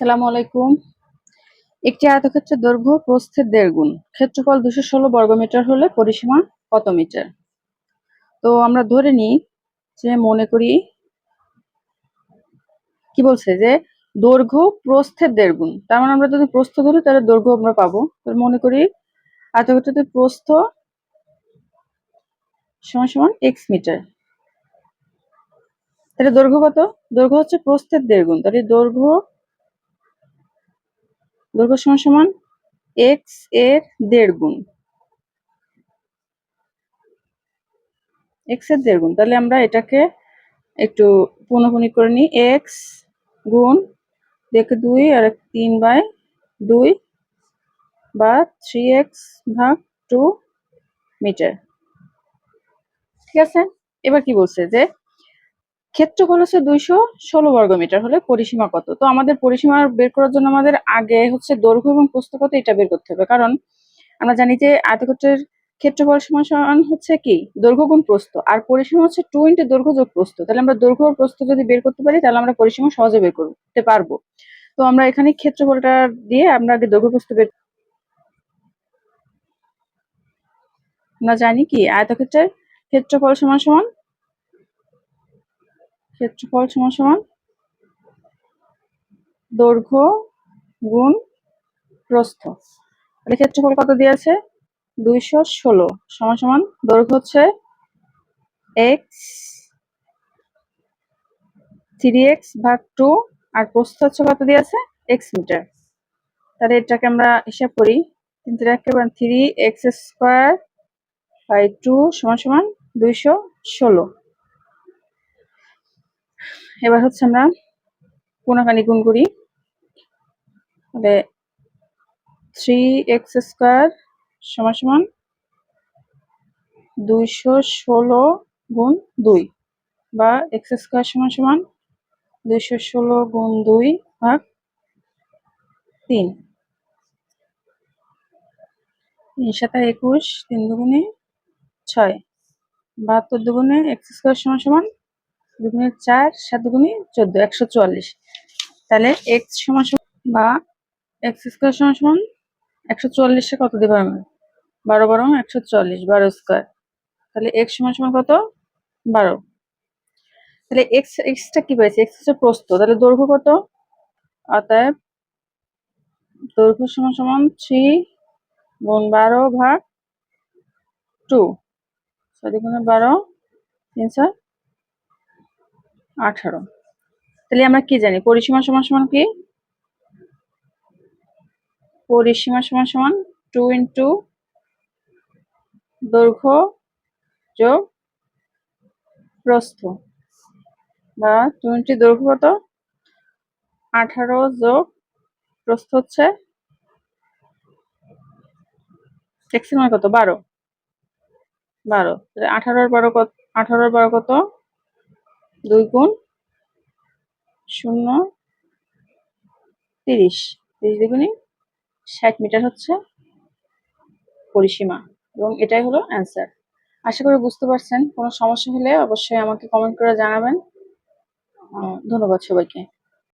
আসসালামু আলাইকুম। একটি আয়তক্ষেত্রের দৈর্ঘ্য প্রস্থের দেড় গুণ। ক্ষেত্রফল দুশো ষোলো বর্গমিটার হলে পরিসীমা কত মিটার? তো আমরা ধরে নিই যে মনে করি কি বলছে যে দৈর্ঘ্য প্রস্থের দেড় গুণ। তার মানে আমরা যদি প্রস্থ ধরি তাহলে দৈর্ঘ্য আমরা পাবো। তাহলে মনে করি আয়তক্ষেত্রের প্রস্থ সমান সমান এক্স মিটার। তাহলে দৈর্ঘ্য কত? দৈর্ঘ্য হচ্ছে প্রস্থের দেড় গুণ। তাহলে দৈর্ঘ্য দৈর্ঘ্য সমান সমান এক্সের দেড় গুণ। এক্সের দেড় গুণ, তাহলে আমরা এটাকে একটু পুনঃপুনি করে নিই। এক্স গুণ দেখে দুই আর তিন বাই দুই বা থ্রি এক্স ভাগ টু মিটার। ঠিক আছে? এবার কি বলছে যে ক্ষেত্রফল হচ্ছে দুইশো ষোলো বর্গ মিটার হলে পরিসীমা কত? তো আমাদের পরিসীমা বের করার জন্য আমাদের আগে হচ্ছে দৈর্ঘ্য এবং প্রস্থ কত এটা বের করতে হবে। কারণ আমরা জানি যে আয়তক্ষেত্রের ক্ষেত্রফল সমান হচ্ছে কি? দৈর্ঘ্য গুণ প্রস্থ। আর পরিসীমা হচ্ছে টু ইন্টু দৈর্ঘ্য যোগ প্রস্থ। তাহলে আমরা দৈর্ঘ্য ও প্রস্থ যদি বের করতে পারি, তাহলে আমরা পরিসীমা সহজে বের করতে পারব। তো আমরা এখানে ক্ষেত্রফলটা দিয়ে আমরা আগে দৈর্ঘ্য প্রস্থ বের আমরা জানি কি? আয়তক্ষেত্রের ক্ষেত্রফল সমান সমান ক্ষেত্রফল সমান সমান দৈর্ঘ্য গুণ প্রস্থ। তাহলে ক্ষেত্রফল কত দিয়েছে দুইশো ষোলো সমান সমান দৈর্ঘ্য হচ্ছে এক্স থ্রি এক্স ভাগ টু আর প্রস্থ হচ্ছে কত দিয়েছে এক্স মিটার তাহলে এটাকে আমরা হিসাব করি। কিন্তু three x square by two সমান সমান দুইশো ষোলো। এবার হচ্ছে আমরা কোনাকানি গুণ করি। তাহলে থ্রি এক্স স্কোয়ার সমান সমান দুইশো ষোলো গুণ দুই বা এক্স স্কোয়ার সমান সমান দুইশো ষোলো গুণ দুই ভাগ তিন। তিন সাতা একুশ, তিন দুগুণে ছয়। বাহাত্তর দুগুণে এক্স স্কোয়ার সমান সমান দুগুণে চার, সাত দুগুণে চোদ্দ, একশো চুয়াল্লিশ। তাহলে এক্স সমান বা এক্স স্কোয়ার সমান সমান একশো চুয়াল্লিশে কত দেবো আমি বারো বারো একশো চুয়াল্লিশ, বারো স্কোয়ার তাহলে এক্স সমান সমান কত? বারো। তাহলে এক্স এক্সটা কি পাইছে এক্স হচ্ছে প্রস্থ। তাহলে দৈর্ঘ্য কত? অতএব দৈর্ঘ্য সমান সমান থ্রি গুণ বারো ভাগ টু। ছয় গুণে বারো তিনশো আঠারো। তাহলে আমরা কি জানি? পরিসীমা সমান সমান কি? পরিসীমা সমান সমান টু ইন্টু দৈর্ঘ্য যোগ প্রস্থ। বা টু ইন্টু দৈর্ঘ্য কত? আঠারো যোগ প্রস্থ হচ্ছে এক্সের মান কত? বারো। বারো। আঠারোর বারো কত? আঠারোর বারো কত? দুই গুণ শূন্য তিরিশ। তিরিশ দ্বিগুণী ষাট মিটার হচ্ছে পরিসীমা এবং এটাই হলো অ্যান্সার আশা করি বুঝতে পারছেন, কোনো সমস্যা হলে অবশ্যই আমাকে কমেন্ট করে জানাবেন। ধন্যবাদ সবাইকে।